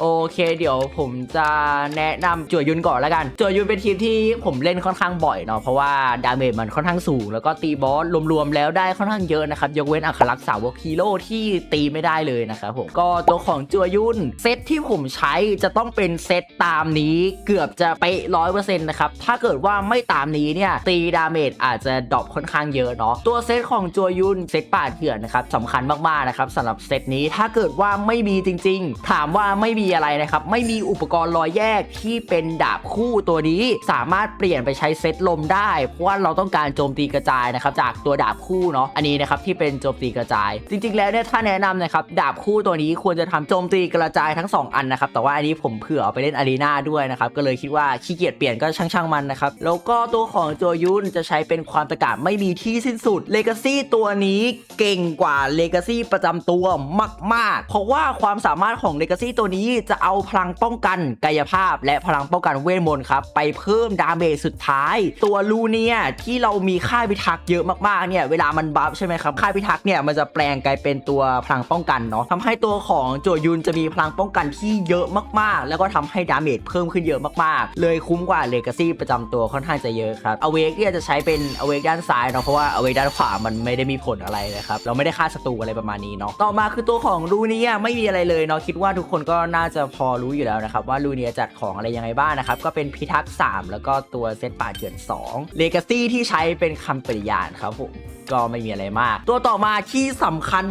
โอเคเดี๋ยวผมจะแนะนำจั่วยุนก่อนแล้วกัน จั่วยุนเป็นทีมที่ผมเล่นค่อนข้างบ่อยเนาะเพราะว่าดาเมจมันค่อนข้างสูง แล้วก็ตีบอสรวมๆแล้วได้ค่อนข้างเยอะนะครับยกเว้นอัครลักษ์สาวกฮีโร่ที่ตีไม่ได้เลยนะครับผมก็ตัวของจั่วยุนเซตที่ผมใช้จะต้องเป็นเซตตามนี้เกือบจะไปร้อยเปอร์เซ็นต์นะครับถ้าเกิดว่าไม่ตามนี้เนี่ยตีดาเมจอาจจะดรอปค่อนข้างเยอะเนาะตัวเซตของจัวยุนเซตป่าดเถื่อนนะครับสำคัญมากๆนะครับสำหรับเซตนี้ถ้าเกิดว่าไม่มีจริง ๆ ถามว่าไม่มีอะไรนะครับ ไม่มีอุปกรณ์รอยแยกที่เป็นดาบคู่ตัวนี้ สามารถเปลี่ยนไปใช้เซตลมได้ เพราะว่าเราต้องการโจมตีกระจายนะครับจากตัวดาบคู่เนาะอันนี้นะครับที่เป็นโจมตีกระจาย จริง ๆ แล้วเนี่ยถ้าแนะนำนะครับดาบคู่ตัวนี้ควรจะทำโจมตีกระจายทั้งสองอันนะครับแต่ว่าอันนี้ผมเผื่อเอาไปเล่นอารีนาด้วยนะครับก็เลยคิดว่าขี้เกียจเปลี่ยนก็ช่างๆมันนะครับแล้วก็ตัวของโจยุนจะใช้เป็นความตะกาไม่มีที่สิ้นสุดเลกาซี่ตัวนี้เก่งกว่าเลกาซี่ประจำตัวมาก ๆ เพราะว่าความสามารถของเลกาซี่ตัวนี้จะเอาพลังป้องกันกายภาพ และพลังป้องกันเวทมนต์ครับไปเพิ่มดาเมจสุดท้าย ตัวลูเนียที่เรามีค่าพิทักษ์เยอะมากๆเนี่ยเวลามันบัฟใช่ไหมครับค่าพิทักษ์เนี่ยมันจะแปลงกลายเป็นตัวพลังป้องกันเนาะทำให้ตัวของโจยุนจะมีพลังป้องกันที่เยอะมากๆ แล้วก็ทำให้ดาเมจเพิ่มขึ้นเยอะมากๆ เลยคุ้มกว่าเลกาซี่ประจำตัวค่อนข้างจะเยอะครับอเวกเนี่ยจะใช้เป็นอเวกด้านซ้ายเนาะเพราะว่าอเวกด้านขวามันไม่ได้มีผลอะไรนะครับเราไม่ได้ฆ่าศัตรูอะไรประมาณนี้เนาะต่อมาคือตัวของลูเนียไม่มีอะไรเลยเนาะคิดว่าทุกคนก็น่าจะพอรู้อยู่แล้วนะครับว่าลูเนียจัดของอะไรยังไงบ้างนะครับ ก็เป็นพิทักษ์3แล้วก็ตัวเซตป่าเถื่อน2เลกาซี่ที่ใช้เป็นคำปริยานครับผม ก็ไม่มีอะไรมาก ตัวต่อมาที่สำคัญ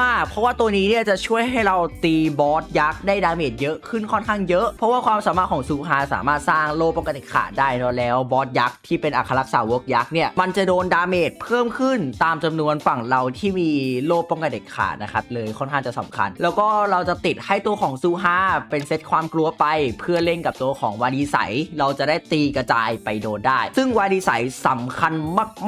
มากๆ เพราะว่าตัวนี้เนี่ยจะช่วยให้เราตีบอสยักษ์ได้ดาเมจเยอะขึ้นค่อนข้างเยอะ เพราะว่าความสามารถของซูฮาสามารถสร้างโลป้องกันขาดได้เนอะแล้วบอสยักษ์ที่เป็นอัครรักษาวกยักษ์เนี่ยมันจะโดนดาเมจเพิ่มขึ้นตามจำนวนฝั่งเราที่มีโลป้องกันเด็ดขาดนะครับเลยค่อนข้างจะสำคัญ แล้วก็เราจะติดให้ตัวของซูฮาเป็นเซตความกลัวไป เพื่อเล่นกับตัวของวาดีไสเราจะได้ตีกระจายไปโดนได้ ซึ่งวาดีไสสำคัญ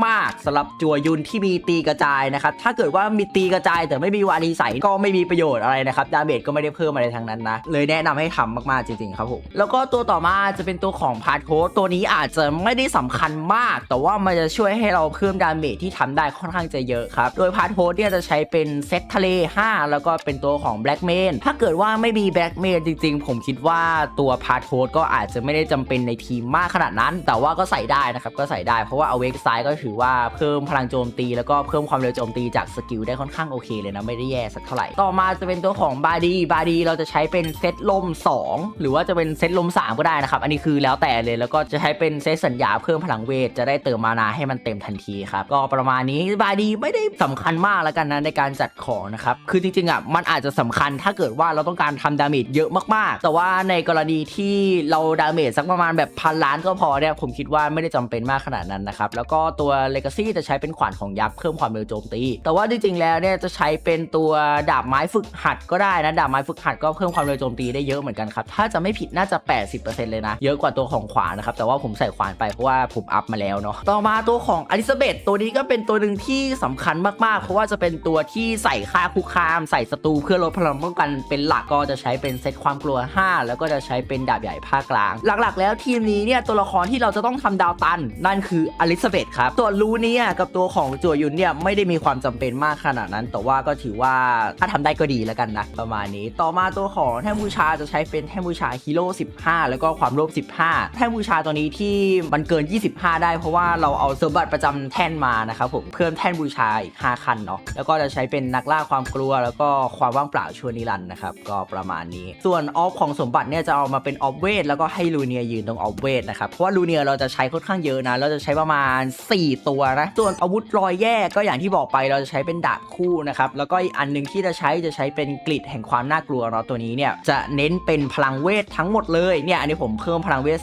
มาก ๆสำหรับจัวยุนที่มีตีกระจายนะครับ ถ้าเกิดว่ามีตีกระจายแต่ไม่มีวาดีใสก็ไม่มีประโยชน์อะไรนะครับ ดาเมจก็ไม่ได้เพิ่มอะไรทั้งนั้นนะ เลยแนะนำให้ทำมากๆจริงๆครับผม แล้วก็ตัวต่อมาจะเป็นตัวของพาร์ทโคตัวนี้อาจจะไม่ได้สำคัญมาก แต่ว่ามันจะช่วยให้เราเพิ่มดาเมจที่ทำได้ค่อนข้างจะเยอะครับ โดยพาร์ทโคเนี่ยจะใช้เป็นเซตทะเล 5 แล้วก็เป็นตัวของแบล็กเมนถ้าเกิดว่าไม่มีแบล็กเมนจริงๆ ผมคิดว่าตัวพาร์ทโคก็อาจจะไม่ได้จำเป็นในทีมมากขนาดนั้น แต่ว่าก็ใส่ได้นะครับก็ใส่ได้เพราะว่าเอาเวกซ้ายก็ถือว่าเพิ่มพลังโจมตี แล้วก็เพิ่มความเร็วโจมตีจากสกิลได้ค่อนข้างโอเคเลยนะ ไม่ได้แย่สักเท่าไหร่ ต่อมาจะเป็นตัวของบาดีบาดีเราจะใช้เป็นเซตลม 2 หรือว่าจะเป็นเซตลม 3 ก็ได้นะครับ อันนี้คือแล้วแต่เลยแล้วก็จะใช้เป็นเซตสัญญาเพิ่มพลังเวทจะได้เติมมานาให้มันเต็มทันทีครับก็ประมาณนี้บาดีไม่ได้สำคัญมากแล้วกันนะในการจัดของนะครับคือจริงๆอะมันอาจจะสำคัญถ้าเกิดว่าเราต้องการทำดาเมจเยอะมากๆ แต่ว่าในกรณีที่เราดาเมจสักประมาณแบบพันล้านก็พอเนี่ยผมคิดว่าไม่ได้จำเป็นมากขนาดนั้นนะครับแล้วก็ตัวเลกาซี่จะใช้เป็นขวานของยักษ์เพิ่มความเร็วโจมตี แต่ว่าจริงๆแล้วเนี่ยจะใช้เป็นตัวดาบไม้ฝึกหัดก็ได้นะดาบไม้ฝึกหัดก็เพิ่มความเร็วโจมตีได้เยอะเหมือนกันครับถ้าจะไม่ผิดน่าจะ 80%เลยนะ เยอะกว่าตัวของขวานนะครับแต่ว่าผมใส่ขวานไปเพราะว่าผมอัพมาแล้วเนาะต่อมาตัวของอลิซาเบธตัวนี้ก็เป็นตัวหนึ่งที่สำคัญมากๆ เพราะว่าจะเป็นตัวที่ใส่ค่าคุกคาม ใส่ศัตรูเพื่อลดพลังป้องกันเป็นหลักก็จะใช้เป็นเซตความกลัว 5 แล้วก็จะใช้เป็นดาบใหญ่ภาคกลาง หลักๆ แล้วทีมนี้เนี่ยตัวละครที่เราจะต้องทำดาวตัน นั่นคืออลิซาเบธครับ ตัวลูเนี่ยกับตัวของจัวยุนเนี่ยไม่ได้มีความจำเป็นมากขนาดนั้น แต่ว่าก็ถือว่าถ้าทำได้ก็ดีแล้วกันนะประมาณนี้ ต่อมาตัวของแท่นบูชาจะใช้เป็นแท่นบูชาฮีโร่15 แล้วก็ความโลภ15 แท่นบูชาตัวนี้ที่มันเกิน 25 ได้เพราะว่าเราเอาสมบัติประจำแท่นมานะครับผมเพิ่มแท่นบูชาอีก5คันเนาะแล้วก็จะใช้เป็นนักล่าความกลัว แล้วก็ความว่างเปล่าชั่วนิรันด์นะครับก็ประมาณนี้ ส่วนออฟของสมบัติเนี่ยจะเอามาเป็นออฟเวทแล้วก็ให้ลูเนียยืนตรงออฟเวทนะครับเพราะว่าลูเนียเราจะใช้ค่อนข้างเยอะนะเราจะใช้ประมาณ 4 ตัวนะส่วนอาวุธรอยแยกก็อย่างที่บอกไปเราจะใช้เป็นดาบคู่นะครับ แล้วก็อีกอันหนึ่งที่จะใช้จะใช้เป็นกริดแห่งความน่ากลัวเนาะตัวนี้เนี่ยจะเน้นเป็นพลังเวททั้งหมดเลยเนี่ยอันนี้ผมเพิ่มพลังเวท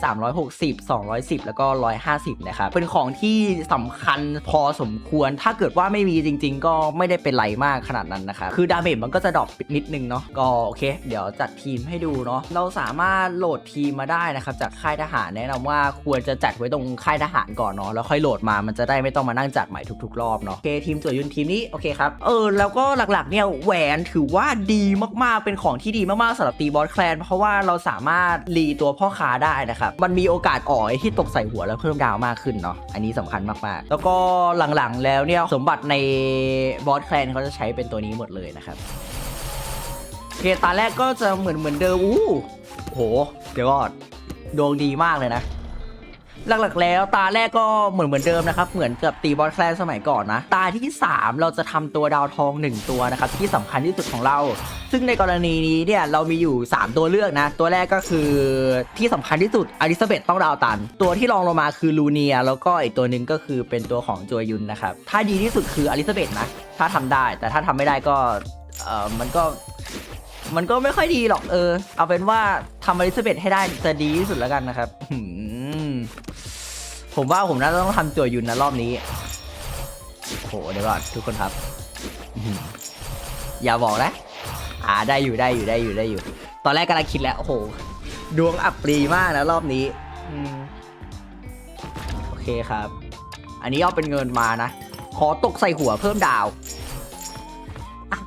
360 210 แล้วก็ 150 นะครับ เป็นของที่สำคัญพอสมควร ถ้าเกิดว่าไม่มีจริง ๆ ก็ไม่ได้เป็นไรมากขนาดนั้นนะครับ คือดาเมจมันก็จะดรอปนิดนึงเนาะก็โอเค เดี๋ยวจัดทีมให้ดูเนาะเราสามารถโหลดทีมมาได้นะครับจากค่ายทหารแนะนำว่าควรจะจัดไว้ตรงค่ายทหารก่อนเนาะแล้วค่อยโหลดมามันจะได้ไม่ต้องมานั่งจัดใหม่ทุกๆรอบเนาะโอเคทีมจั่วยุนทีมนี้โอเคครับเออแล้วก็หลักๆเนี่ยแหวนถือว่าดีมากๆเป็นของที่ดีมากๆสำหรับตีบอสแคลน เพราะว่าเราสามารถรีตัวพ่อค้าได้นะครับมันมีโอกาสอ่อยที่ตกใส่หัวแล้วเพิ่มดาวมากขึ้นเนาะอันนี้สำคัญมากๆ แล้วก็หลังๆแล้วเนี่ยสมบัติในบอสแคลนเขาจะใช้เป็นตัวนี้หมดเลยนะครับโอเคตาแรกก็จะเหมือนเหมือนเดิมอู้โห เดี๋ยวก่อนดวงดีมากเลยนะ หลักๆแล้วตาแรกก็เหมือนเหมือนเดิมนะครับเหมือนกับตีบอลแคลนสมัยก่อนนะตาที่ 3 เราจะทำตัวดาวทอง 1 ตัวนะครับที่สำคัญที่สุดของเรา ซึ่งในกรณีนี้เนี่ยเรามีอยู่ 3 ตัวเลือกนะ ตัวแรกก็คือที่สำคัญที่สุดอลิซาเบธต้องดาวตัน ตัวที่รองลงมาคือลูเนีย แล้วก็อีกตัวหนึ่งก็คือเป็นตัวของจวยยุนนะครับถ้าดีที่สุดคืออลิซาเบธนะถ้าทำได้แต่ถ้าทำไม่ได้ก็เออมันก็มันก็ไม่ค่อยดีหรอกเออ เอาเป็นว่าทำอลิซาเบธให้ได้จะดีที่สุดแล้วกันนะครับ ผมว่าผมน่าจะต้องทำตัวยุนนะรอบนี้โอ้โหเดี๋ยวก่อนทุกคนครับอื้อหืออย่าบอกนะ อ่าได้อยู่ได้อยู่ได้อยู่ได้อยู่ ตอนแรกกำลังคิดแล้วโอ้โห ดวงอับปรีมากนะรอบนี้อืมโอเคครับ อันนี้เอาเป็นเงินมานะ ขอตกใส่หัวเพิ่มดาว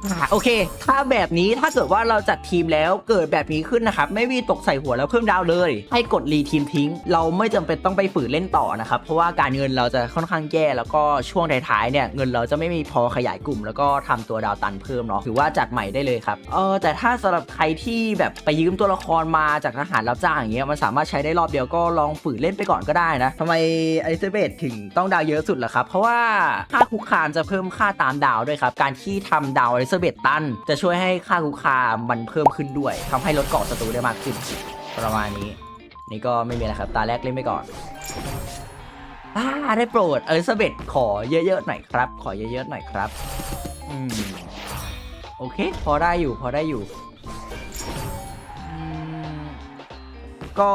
อ่าโอเค ถ้าแบบนี้ถ้าเกิดว่าเราจัดทีมแล้วเกิดแบบนี้ขึ้นนะครับ ไม่มีตกใส่หัวแล้วเพิ่มดาวเลย ให้กดรีทีมทิ้ง เราไม่จำเป็นต้องไปฝืนเล่นต่อนะครับ เพราะว่าการเงินเราจะค่อนข้างแย่แล้วก็ช่วงท้ายๆเนี่ยเงินเราจะไม่มีพอขยายกลุ่ม แล้วก็ทำตัวดาวตันเพิ่มเนาะถือว่าจัดใหม่ได้เลยครับเออแต่ถ้าสำหรับใครที่แบบไปยืมตัวละครมาจากทหารรับจ้างอย่างเงี้ยมันสามารถใช้ได้รอบเดียวก็ลองฝืนเล่นไปก่อนก็ได้นะทำไมไอลิซเบธถึงต้องดาวเยอะสุดล่ะครับเพราะว่าค่าคุกคามจะเพิ่มค่าตามดาวด้วยครับการที่ทำดาวอลิซาเบธตัน จะช่วยให้ค่าคุกคามมันเพิ่มขึ้นด้วยทำให้ลดเกาะศัตรูได้มากขึ้น ประมาณนี้ นี่ก็ไม่มีอะไรครับตาแรกเล่นไปก่อนอ่าได้โปรดอลิซาเบธขอเยอะๆหน่อยครับ ขอเยอะๆหน่อยครับอืมโอเค พอได้อยู่พอได้อยู่ก็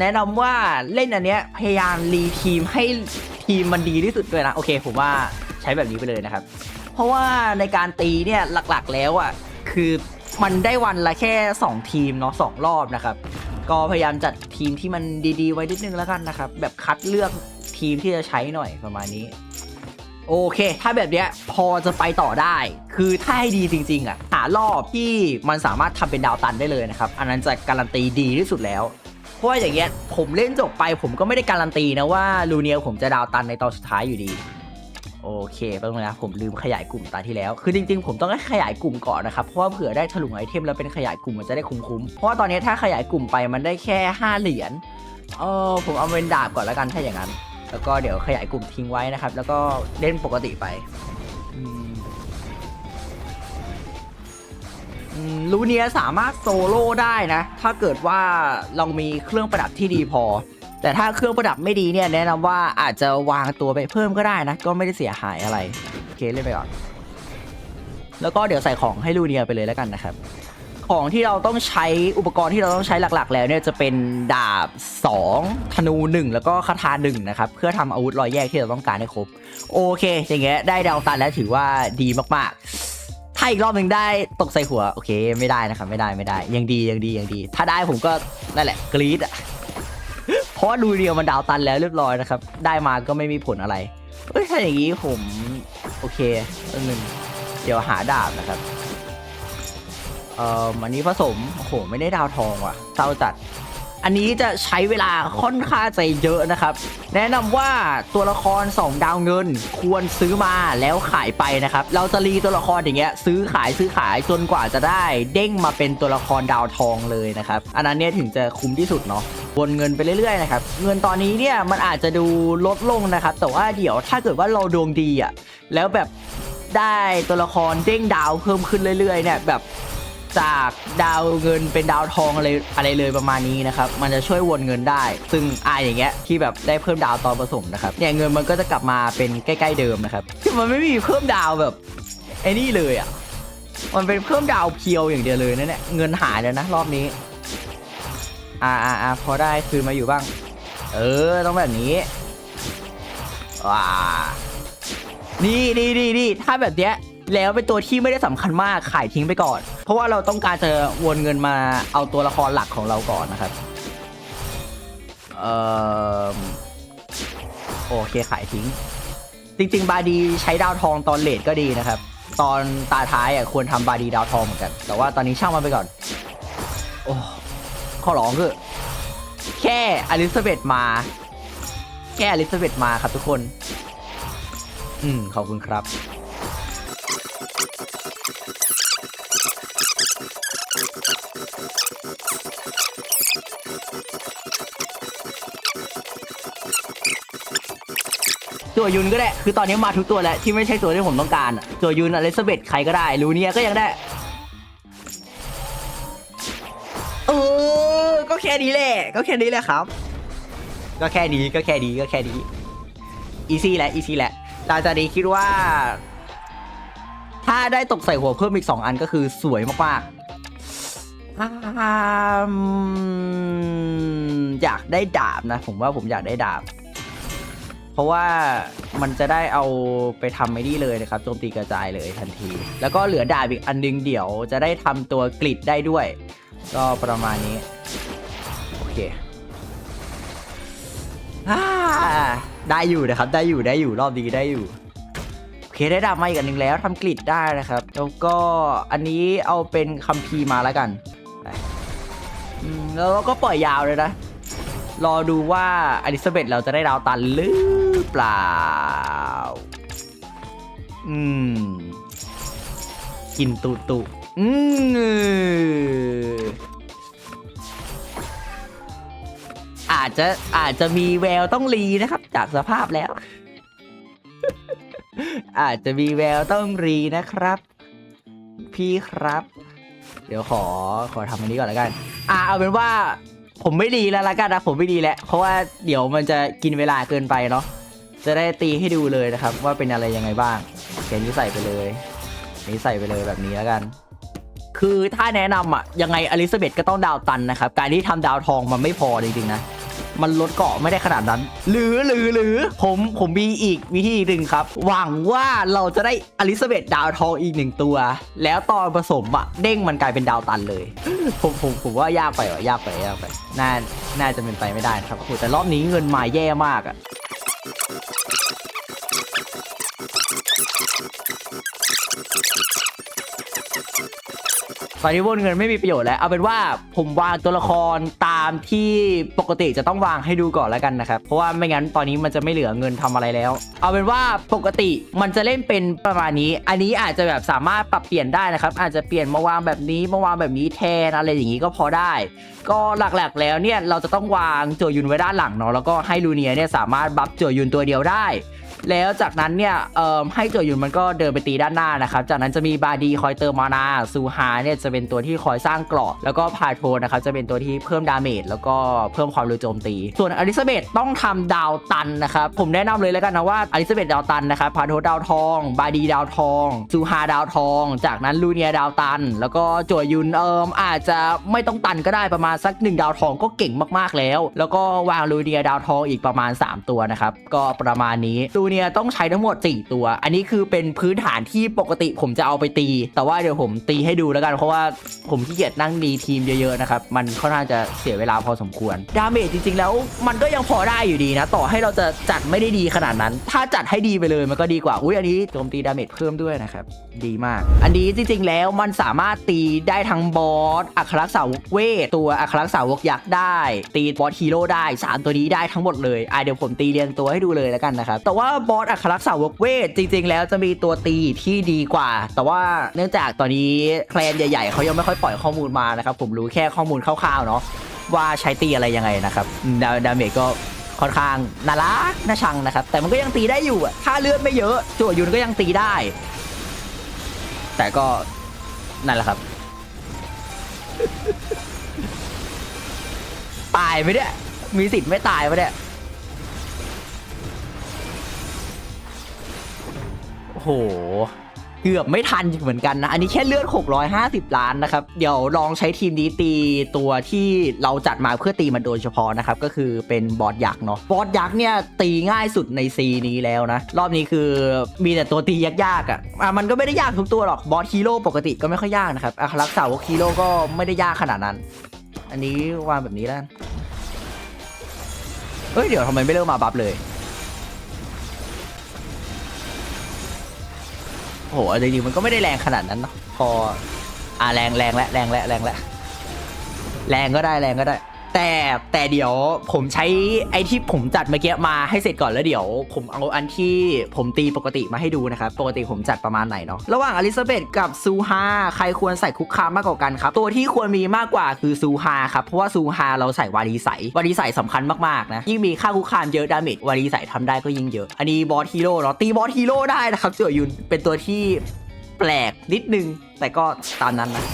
แนะนำว่าเล่นอันเนี้ยพยายามรีทีมให้ทีมมันดีที่สุดด้วยนะ โอเค ผมว่าใช้แบบนี้ไปเลยนะครับ เพราะว่าในการตีเนี่ยหลักๆแล้วอะคือมันได้วันละแค่ 2 ทีมเนาะสองรอบนะครับ ก็พยายามจัดทีมที่มันดีๆ ไว้นิดนึงแล้วกันนะครับ แบบคัดเลือกทีมที่จะใช้หน่อยประมาณนี้ โอเค ถ้าแบบเนี้ยพอจะไปต่อได้ คือถ้าให้ดีจริง ๆอะหารอบที่มันสามารถทำเป็นดาวตันได้เลยนะครับ อันนั้นจะการันตีดีที่สุดแล้วเพราะว่าอย่างเงี้ยผมเล่นจบไป ผมก็ไม่ได้การันตีนะว่าลูเนียผมจะดาวตันในตอนสุดท้ายอยู่ดี โอเคแป๊บนึงนะผมลืมขยายกลุ่มตาที่แล้ว คือจริงๆ ผมต้องให้ขยายกลุ่มก่อนนะครับ เพราะว่าเผื่อได้ถลุงไอเทมแล้วเป็นขยายกลุ่มมันจะได้คุ้มๆ เพราะว่าตอนนี้ถ้าขยายกลุ่มไปมันได้แค่ 5 เหรียญ เออผมเอาเป็นดาบก่อนแล้วกันถ้าอย่างนั้น แล้วก็เดี๋ยวขยายกลุ่มทิ้งไว้นะครับ แล้วก็เล่นปกติไปอืมลูเนียสามารถโซโล่ได้นะ ถ้าเกิดว่าเรามีเครื่องประดับที่ดีพอ แต่ถ้าเครื่องประดับไม่ดีเนี่ยแนะนำว่าอาจจะวางตัวไปเพิ่มก็ได้นะ ก็ไม่ได้เสียหายอะไรโอเคเล่นไปก่อน แล้วก็เดี๋ยวใส่ของให้ลูเนียไปเลยแล้วกันนะครับ ของที่เราต้องใช้อุปกรณ์ที่เราต้องใช้หลักๆ แล้วเนี่ยจะเป็นดาบ 2 ธนู 1 แล้วก็คาถา1นะครับเพื่อทำอาวุธรอยแยกที่เราต้องการให้ครบ โอเคอย่างเงี้ยได้ดาวตันแล้วถือว่าดีมากๆถ้าอีกรอบหนึ่งได้ตกใส่หัว โอเค ไม่ได้นะครับ ไม่ได้ไม่ได้ ยังดียังดียังดี ถ้าได้ผมก็นั่นแหละกรี๊ดอะ ราะว่าดูเรียวมันดาวตันแล้วเรียบร้อยนะครับ ได้มาก็ไม่มีผลอะไรเอ้ยถ้าอย่างนี้ผม โอเคอันหนึ่งเดี๋ยวหาดาบนะครับเอ่ออันนี้ผสมโอ้โหไม่ได้ดาวทองว่ะเศร้าจัด อันนี้จะใช้เวลาค่อนข้างจเยอะนะครับ แนะนำว่าตัวละคร 2 ดาวเงิน ควรซื้อมาแล้วขายไปนะครับ เราจะรีตัวละครอย่างเงี้ยซื้อขายซื้อขายจนกว่าจะได้เด้งมาเป็นตัวละครดาวทองเลยนะครับ อันนั้นเนี่ยถึงจะคุ้มที่สุดเนาะวนเงินไปเรื่อยๆนะครับ เงินตอนนี้เนี่ยมันอาจจะดูลดลงนะครับ แต่ว่าเดี๋ยวถ้าเกิดว่าเราดวงดีอะแล้วแบบได้ตัวละครเด้งดาวเพิ่มขึ้นเรื่อยๆเนี่ยแบบ จากดาวเงินเป็นดาวทองอะไรอะไรเลยประมาณนี้นะครับ มันจะช่วยวนเงินได้ ซึ่งอ่าอย่างเงี้ยที่แบบได้เพิ่มดาวตอนผสมนะครับ เนี่ยเงินมันก็จะกลับมาเป็นใกล้ ๆเดิมนะครับคือมันไม่มีเพิ่มดาวแบบไอ้นี่เลยอะ มันเป็นเพิ่มดาวเพียวอย่างเดียวเลยนะเนี่ยเงินหายแล้วนะรอบนี้ อ่าอ่าอ่าพอได้คืนมาอยู่บ้าง เออต้องแบบนี้ ว้านี่นี่นี่นี่ถ้าแบบเนี้ย แล้วเป็นตัวที่ไม่ได้สำคัญมากขายทิ้งไปก่อน เพราะว่าเราต้องการจะวนเงินมาเอาตัวละครหลักของเราก่อนนะครับเอ่อโอเคขายทิ้ง จริง ๆ บาดีใช้ดาวทองตอนเลทก็ดีนะครับ ตอนตาท้ายอะควรทำบาดีดาวทองเหมือนกัน แต่ว่าตอนนี้ช่างมันไปก่อน โอ้ขอร้องคือแค่อลิซาเบธมา แค่อลิซาเบธมาครับทุกคน อืมขอบคุณครับ ตัวยุนก็ได้ คือตอนนี้มาทุกตัวแล้วที่ไม่ใช่ตัวที่ผมต้องการตัวยุนอลิซเบธใครก็ได้ ลูเนียก็ยังได้ เออ ก็แค่นี้แหละ ก็แค่นี้แหละครับ ก็แค่นี้ ก็แค่นี้ ก็แค่นี้ อีซี่แหละ อีซี่แหละหลังจากนี้คิดว่า ถ้าได้ตกใส่หัวเพิ่มอีก2อันก็คือสวยมากๆอ่ามอยากได้ดาบนะ ผมว่าผมอยากได้ดาบ เพราะว่ามันจะได้เอาไปทำไม่นี่เลยนะครับโจมตีกระจายเลยทันที แล้วก็เหลือดาบอีกอันนึงเดี๋ยวจะได้ทำตัวกริดได้ด้วย ก็ประมาณนี้ โอเคอาได้อยู่นะครับ ได้อยู่ได้อยู่รอบนี้ได้อยู่โอเคได้ดาบมาอีกอันหนึ่งแล้วทำกริดได้นะครับ แล้วก็อันนี้เอาเป็นคัมภีร์มาแล้วกันแล้วก็ปล่อยยาวเลยนะ รอดูว่าอลิซาเบธเราจะได้ดาวตันหรือ เปล่า อืม กินตุตุอืมอาจจะอาจจะมีแววต้องรีนะครับ จากสภาพแล้ว อาจจะมีแววต้องรีนะครับ พี่ครับ เดี๋ยวขอขอทำอันนี้ก่อนล้วกัน อ่าเอาเป็นว่าผมไม่ดีแล้วละกันนะผมไม่ดีแล้ว เพราะว่าเดี๋ยวมันจะกินเวลาเกินไปเนาะ จะได้ตีให้ดูเลยนะครับ ว่าเป็นอะไรยังไงบ้างเขียนนี้ใส่ไปเลยนี้ใส่ไปเลยแบบนี้แล้วกัน คือถ้าแนะนำอะยังไงอลิซาเบธก็ต้องดาวตันนะครับ การที่ทำดาวทองมันไม่พอจริงๆนะมันลดเกาะไม่ได้ขนาดนั้น หรือหรือหรือผมผมมีอีกวิธีหนึ่งครับ หวังว่าเราจะได้อลิซาเบธดาวทองอีกหนึ่งตัว แล้วตอนผสมอะเด้งมันกลายเป็นดาวตันเลย ผมผมผมว่ายากไปว่ะยากไปยากไป น่า น่าจะเป็นไปไม่ได้ครับโอ้แต่รอบนี้เงินมาแย่มากอะ ตอนนี้วนเงินไม่มีประโยชน์แล้ว เอาเป็นว่าผมวางตัวละครตามที่ปกติจะต้องวางให้ดูก่อนแล้วกันนะครับ เพราะว่าไม่งั้นตอนนี้มันจะไม่เหลือเงินทำอะไรแล้ว เอาเป็นว่าปกติมันจะเล่นเป็นประมาณนี้ อันนี้อาจจะแบบสามารถปรับเปลี่ยนได้นะครับ อาจจะเปลี่ยนมาวางแบบนี้มาวางแบบนี้แทนอะไรอย่างนี้ก็พอได้ ก็หลักๆแล้วเนี่ยเราจะต้องวางโจยุนไว้ด้านหลังเนาะแล้วก็ให้ลูเนียเนี่ยสามารถบัฟโจยุนตัวเดียวได้ แล้วจากนั้นเนี่ยเอ่อให้โจยุนมันก็เดินไปตีด้านหน้านะครับ จากนั้นจะมีบาดีคอยเติมมานาซูฮาเนี่ยจะเป็นตัวที่คอยสร้างเกราะ แล้วก็พาโทนะครับจะเป็นตัวที่เพิ่มดาเมจแล้วก็เพิ่มความเร็วโจมตี ส่วนอลิซาเบธต้องทำดาวตันนะครับ ผมแนะนำเลยแล้วกันนะว่าอลิซาเบธดาวตันนะครับพาโทดาวทอง บาดีดาวทองซูฮาดาวทอง จากนั้นลูเนียดาวตัน แล้วก็โจยุนเอิมอาจจะไม่ต้องตันก็ได้ประมาณสักหนึ่งดาวทองก็เก่งมากๆแล้ว แล้วก็วางลูเนียดาวทองอีกประมาณ 3 ตัวนะครับก็ประมาณนี้ลูเนียต้องใช้ทั้งหมด 4 ตัว อันนี้คือเป็นพื้นฐานที่ปกติผมจะเอาไปตี แต่ว่าเดี๋ยวผมตีให้ดูแล้วกัน เพราะว่าผมขี้เกียจนั่งดีทีมเยอะๆนะครับ มันค่อนข้างจะเสียเวลาพอสมควร ดาเมจจริงๆแล้วมันก็ยังพอได้อยู่ดีนะ ต่อให้เราจะจัดไม่ได้ดีขนาดนั้น ถ้าจัดให้ดีไปเลยมันก็ดีกว่า อุ้ยอันนี้โจมตีดาเมจเพิ่มด้วยนะครับ ดีมาก อันนี้จริงๆแล้วมันสามารถตีได้ทั้งบอสอัครรักษาวกเวท ตัวอัครรักษาวกยักษ์ได้ ตีบอสฮีโร่ได้ 3 ตัวนี้ได้ทั้งหมดเลยอะเดี๋ยวผมตีเรียงตัวให้ดูเลยแล้วกันนะครับ แต่ว่าบอสอัครรักษาวกเวท จริง ๆ แล้วจะมีตัวตีที่ดีกว่า แต่ว่าเนื่องจากตอนนี้แคลนใหญ่ ๆเขายังไม่ค่อยปล่อยข้อมูลมานะครับผมรู้แค่ข้อมูลคร่าวๆเนาะว่าใช้ตีอะไรยังไงนะครับดาดาเมจก็ค่อนข้างน่ารักน่าชังนะครับ แต่มันก็ยังตีได้อยู่อะถ้าเลือดไม่เยอะจั่วยุนก็ยังตีได้ แต่ก็นั่นแหละครับ ตายไหมเนี่ยมีสิทธิ์ไม่ตายไหมเนี่ย โห เกือบไม่ทันเหมือนกันนะ อันนี้แค่เลือด 650 ล้านนะครับ เดี๋ยวลองใช้ทีมนี้ตีตัวที่เราจัดมาเพื่อตีมันโดยเฉพาะนะครับ ก็คือเป็นบอสยักษ์เนาะ บอสยักษ์เนี่ยตีง่ายสุดในซีนี้แล้วนะ รอบนี้คือมีแต่ตัวตียากๆอะอะ มันก็ไม่ได้ยากทุกตัวหรอก บอสฮีโร่ปกติก็ไม่ค่อยยากนะครับอครรักษาวกฮีโร่ก็ไม่ได้ยากขนาดนั้น อันนี้วางแบบนี้แล้วเฮ้ยเดี๋ยวทำไมไม่เริ่มมาบัฟเลย โอ้โหจริงๆมันก็ไม่ได้แรงขนาดนั้นเนาะพออ่าแรงแรงและแรงและแรงและแรงก็ได้แรงก็ได้ แต่แต่เดี๋ยวผมใช้ไอที่ผมจัดเมื่อกี้มาให้เสร็จก่อนแล้วเดี๋ยวผมเอาอันที่ผมตีปกติมาให้ดูนะครับ ปกติผมจัดประมาณไหนเนาะระหว่างอลิซาเบธกับซูฮาใครควรใส่คุกคามมากกว่ากันครับ ตัวที่ควรมีมากกว่าคือซูฮาครับเพราะว่าซูฮาเราใส่วารีใสวารีใสสำคัญมากๆนะยิ่งมีค่าคุกคามเยอะดาเมจวารีใสทำได้ก็ยิ่งเยอะ อันนี้บอสฮีโร่เนาะตีบอสฮีโร่ได้นะครับเสี่ยวยุนเป็นตัวที่แปลกนิดนึงแต่ก็ตามนั้นนะ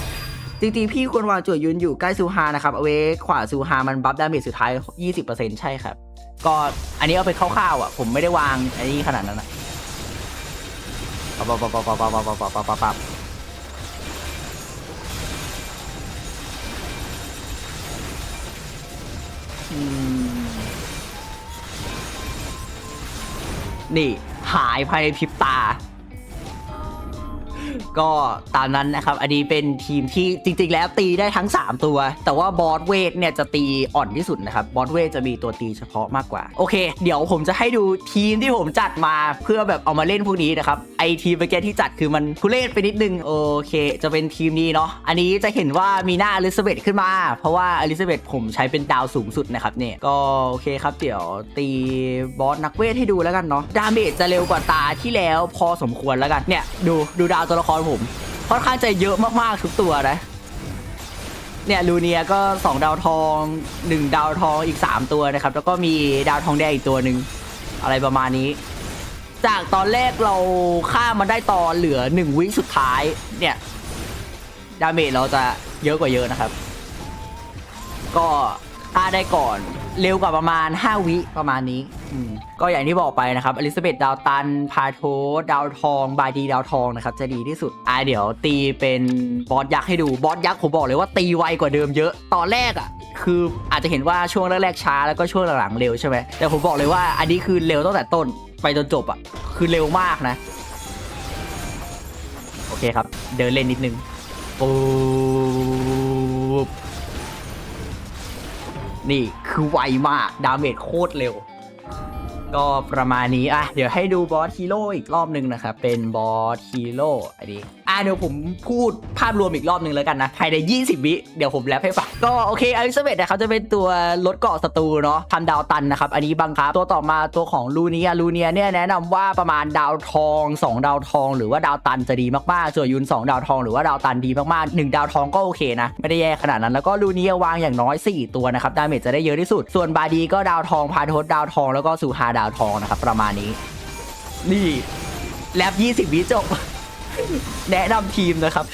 จริงๆ พี่ควรวางจั่วยุนอยู่ใกล้ซูฮานะครับเอาไว้ขวาซูฮามันบัฟดาเมจสุดท้าย 20%ใช่ครับ ก็อันนี้เอาไปคร่าวๆอะ ผมไม่ได้วางอันนี้ขนาดนั้นนะปับปับปับปับปับปับปับปับปับปับปับอืมนี่หายภายในพริบตา ก็ตามนั้นนะครับ อันนี้เป็นทีมที่จริง ๆ แล้วตีได้ทั้ง 3 ตัว แต่ว่าบอสเวทเนี่ยจะตีอ่อนที่สุดนะครับ บอสเวทจะมีตัวตีเฉพาะมากกว่า โอเค เดี๋ยวผมจะให้ดูทีมที่ผมจัดมาเพื่อแบบเอามาเล่นพวกนี้นะครับ ไอทีมเมื่อกี้ที่จัดคือมันทุเรศไปนิดนึง โอเค จะเป็นทีมนี้เนาะ อันนี้จะเห็นว่ามีหน้าอลิซาเบธขึ้นมา เพราะว่าอลิซาเบธผมใช้เป็นดาวสูงสุดนะครับเนี่ย ก็โอเคครับ เดี๋ยวตีบอสนักเวทให้ดูแล้วกันเนาะ ดาเมจจะเร็วกว่าตาที่แล้วพอสมควรแล้วกัน เนี่ยดูดูดาวตัวละครผมค่อนข้างจะเยอะมากๆทุกตัวนะ เนี่ยลูเนียก็ 2 ดาวทอง 1 ดาวทองอีก 3 ตัวนะครับ แล้วก็มีดาวทองแดงอีกตัวหนึ่งอะไรประมาณนี้ จากตอนแรกเราฆ่ามันได้ตอนเหลือ 1 วิสุดท้ายเนี่ยดาเมจเราจะเยอะกว่าเยอะนะครับ ก็ ฆ่าได้ก่อน เร็วกว่าประมาณ 5 วิประมาณนี้อืมก็อย่างที่บอกไปนะครับอลิซาเบธดาวตัน พาโทดาวทอง บาดีดาวทองนะครับ จะดีที่สุด อ่าเดี๋ยวตีเป็นบอสยักษ์ให้ดู บอสยักษ์ผมบอกเลยว่าตีไวกว่าเดิมเยอะ ตอนแรกอะ คืออาจจะเห็นว่าช่วงแรกๆช้าแล้วก็ช่วงหลังๆเร็วใช่ไหมแต่ผมบอกเลยว่าอันนี้คือเร็วตั้งแต่ต้นไปจนจบอะ คือเร็วมากนะ โอเคครับ เดินเล่นนิดนึงปุ๊ นี่คือไวมาก ดาเมจโคตรเร็ว ก็ประมาณนี้อะเดี๋ยวให้ดูบอสฮีโร่อีกรอบหนึ่งนะครับ เป็นบอสฮีโร่อันนี้อะเดี๋ยวผมพูดภาพรวมอีกรอบหนึ่งแล้วกันนะ ภายใน 20 วิเดี๋ยวผมแรปให้ฟัง ก็โอเคอลิซาเบธนะครับจะเป็นตัวลดเกาะศัตรูเนาะทำดาวตันนะครับ อันนี้บังคับ ตัวต่อมาตัวของลูเนียลูเนียเนี่ยแนะนำว่าประมาณดาวทอง 2 ดาวทอง หรือว่าดาวตันจะดีมากๆส่วนยุน 2 ดาวทอง หรือว่าดาวตันดีมากๆ1ดาวทองก็โอเคนะ ไม่ได้แย่ขนาดนั้นแล้วก็ลูเนียวางอย่างน้อย 4 ตัวนะครับดาเมจจะได้เยอะที่สุด ส่วนบาดีก็ดาวทองพาโทสดาวทองแล้วก็สุฮาดาวทองนะครับ ประมาณนี้ นี่แลบ20 วิจบ แนะนำทีมนะครับ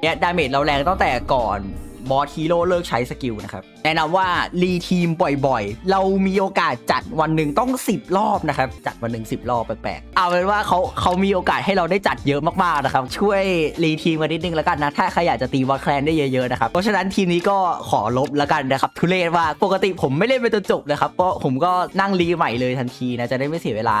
เนี่ยดาเมจเราแรงตั้งแต่ก่อน บอสฮีโร่เลิกใช้สกิลนะครับแนะนำว่ารีทีมบ่อยๆ เรามีโอกาสจัดวันหนึ่งต้อง 10 รอบนะครับ จัดวันหนึ่ง10 รอบแปลกๆ เอาเป็นว่าเขาเขามีโอกาสให้เราได้จัดเยอะมากๆนะครับ ช่วยรีทีมกันนิดนึงแล้วกันนะ ถ้าใครอยากจะตีวอลแคลนได้เยอะๆนะครับ เพราะฉะนั้นทีมนี้ก็ขอลบแล้วกันนะครับ ทุเรศว่าปกติผมไม่เล่นไปจนจบนะครับเพราะผมก็นั่งรีใหม่เลยทันทีนะจะได้ไม่เสียเวลา